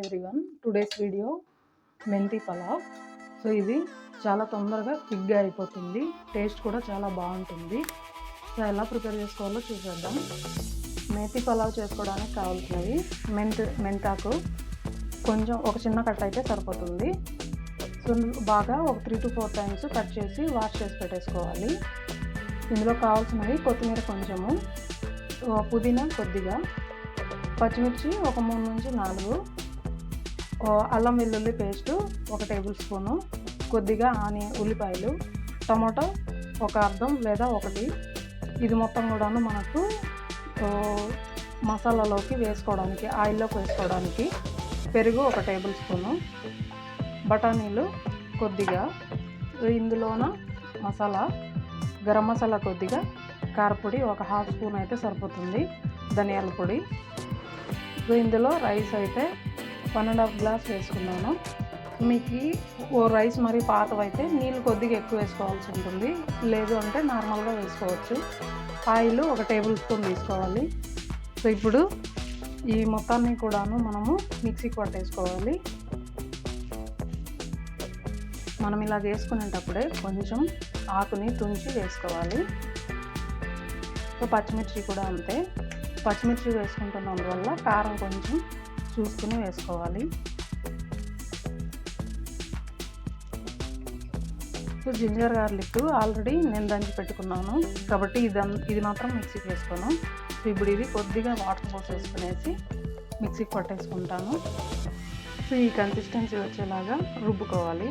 Everyone today's video మెంతి pulao. So ఇది చాలా తొందరగా క్విక్గా అయిపోతుంది. టేస్ట్ కూడా చాలా బాగుంటుంది. సో ఎలా ప్రిపేర్ చేసుకోవాలో చూసేద్దాం. మేతి పలావ్ చేసుకోవడానికి కావాల్సినవి మెంత మెంతాకు. కొంచెం ఒక చిన్న కట్ అయితే సరిపోతుంది. సో బాగా ఒక three two four times cut చేసి వాష్ చేసి పెట్టేసుకోవాలి. ఇందులో కావాల్సినవి కొత్తిమీర కొంచెము. పుదీనా కొద్దిగా. పచ్చిమిర్చి ఒక మూడు నుంచి నాలుగు. అల్లం వెల్లుల్లి పేస్టు ఒక టేబుల్ స్పూను కొద్దిగా ఆని ఉల్లిపాయలు టమాటో ఒక అర్థం లేదా ఒకటి. ఇది మొత్తం కూడాను మనకు మసాలాలోకి వేసుకోవడానికి ఆయిల్లోకి వేసుకోవడానికి పెరుగు ఒక టేబుల్ స్పూను బఠానీలు కొద్దిగా ఇందులోన మసాలా గరం మసాలా కొద్దిగా కారపొడి ఒక హాఫ్ స్పూన్ అయితే సరిపోతుంది ధనియాల పొడి. ఇందులో రైస్ అయితే వన్ అండ్ హాఫ్ గ్లాస్ వేసుకున్నాను. మీకు ఓ రైస్ మరీ పాతవైతే నీళ్ళు కొద్దిగా ఎక్కువ వేసుకోవాల్సి ఉంటుంది. లేదు అంటే నార్మల్గా వేసుకోవచ్చు. ఆయిల్ ఒక టేబుల్ స్పూన్ తీసుకోవాలి సో ఇప్పుడు ఈ మొత్తాన్ని కూడాను మనము మిక్సీకి పట్టేసుకోవాలి మనం ఇలా చేసుకునేటప్పుడే కొంచెం ఆకుని తుంచి వేసుకోవాలి. సో పచ్చిమిర్చి కూడా అంతే. పచ్చిమిర్చి వేసుకుంటున్నందువల్ల కారం కొంచెం చూసుకుని వేసుకోవాలి. సో జింజర్ గార్లిక్ ఆల్రెడీ నేను దంచి పెట్టుకున్నాను. కాబట్టి ఇది ఇది మాత్రం మిక్సీకి వేసుకోను సో ఇప్పుడు ఇది కొద్దిగా వాటర్ పోసేసుకునేసి మిక్సీకి పట్టేసుకుంటాను సో ఈ కన్సిస్టెన్సీ వచ్చేలాగా రుబ్బుకోవాలి.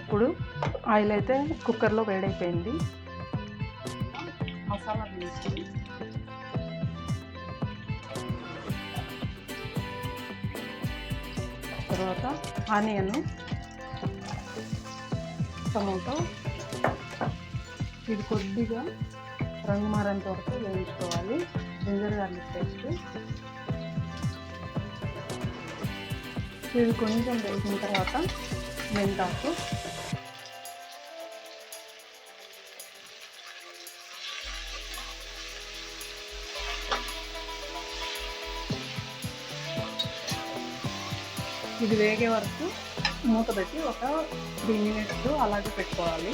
ఇప్పుడు ఆయిల్ అయితే కుక్కర్లో వేడైపోయింది. మసాలా తర్వాత ఆనియన్ టమోటో. ఇది కొద్దిగా రంగు మారేంత వరకు వేయించుకోవాలి. Ginger garlic paste. ఇది కొంచెం వేసిన తర్వాత మెంతాకు. ఇది వేగే వరకు మూత పెట్టి ఒక త్రీ మినిట్స్ అలాగే పెట్టుకోవాలి.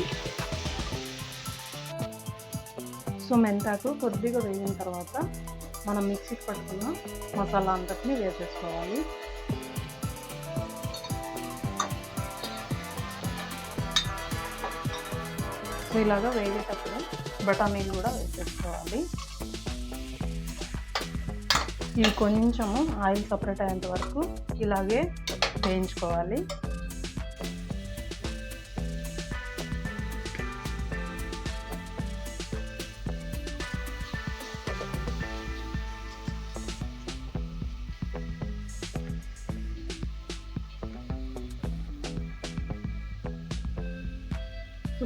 సో మెంతాకు కొద్దిగా వేగిన తర్వాత మనం మిక్సీకి పట్టుకున్న మసాలా అంతటిని వేసేసుకోవాలి. సో ఇలాగా వేగేటప్పుడు బఠానీలు కూడా వేసేసుకోవాలి. ఇవి కొంచెము ఆయిల్ సపరేట్ అయ్యేంత వరకు ఇలాగే వేయించుకోవాలి.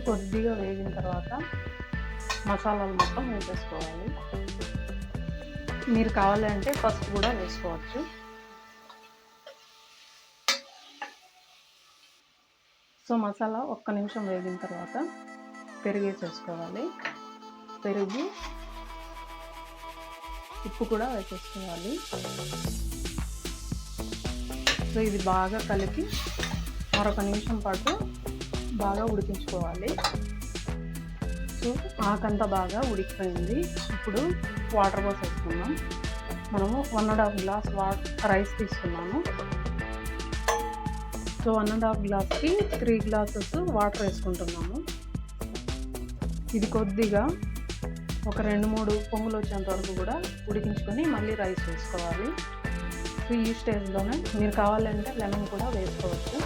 కొద్దిగా వేగిన తర్వాత మసాలాలు మొత్తం వేసేసుకోవాలి. మీరు కావాలంటే ఫస్ట్ కూడా వేసుకోవచ్చు. సో మసాలా ఒక్క నిమిషం వేగిన తర్వాత పెరుగు వేసేసుకోవాలి పెరుగు ఉప్పు కూడా వేసేసుకోవాలి. సో ఇది బాగా కలిపి మరొక నిమిషం పాటు బాగా ఉడికించుకోవాలి. సో ఆకంతా బాగా ఉడికిపోయింది. ఇప్పుడు వాటర్ పోసేసుకున్నాం మనము one and half glass water rice తీసుకున్నాము. సో వన్ అండ్ హాఫ్ గ్లాస్కి త్రీ గ్లాసెస్ వాటర్ వేసుకుంటున్నాము. ఇది కొద్దిగా ఒక రెండు మూడు పొంగులు వచ్చేంత వరకు కూడా ఉడికించుకొని మళ్ళీ రైస్ వేసుకోవాలి. సో ఈ స్టేజ్లోనే మీరు కావాలంటే లెమన్ కూడా వేసుకోవచ్చు.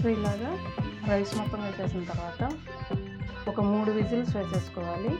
సో ఇలాగా రైస్ మొత్తం వేసేసిన తర్వాత ఒక మూడు విజిల్స్ వేసేసుకోవాలి.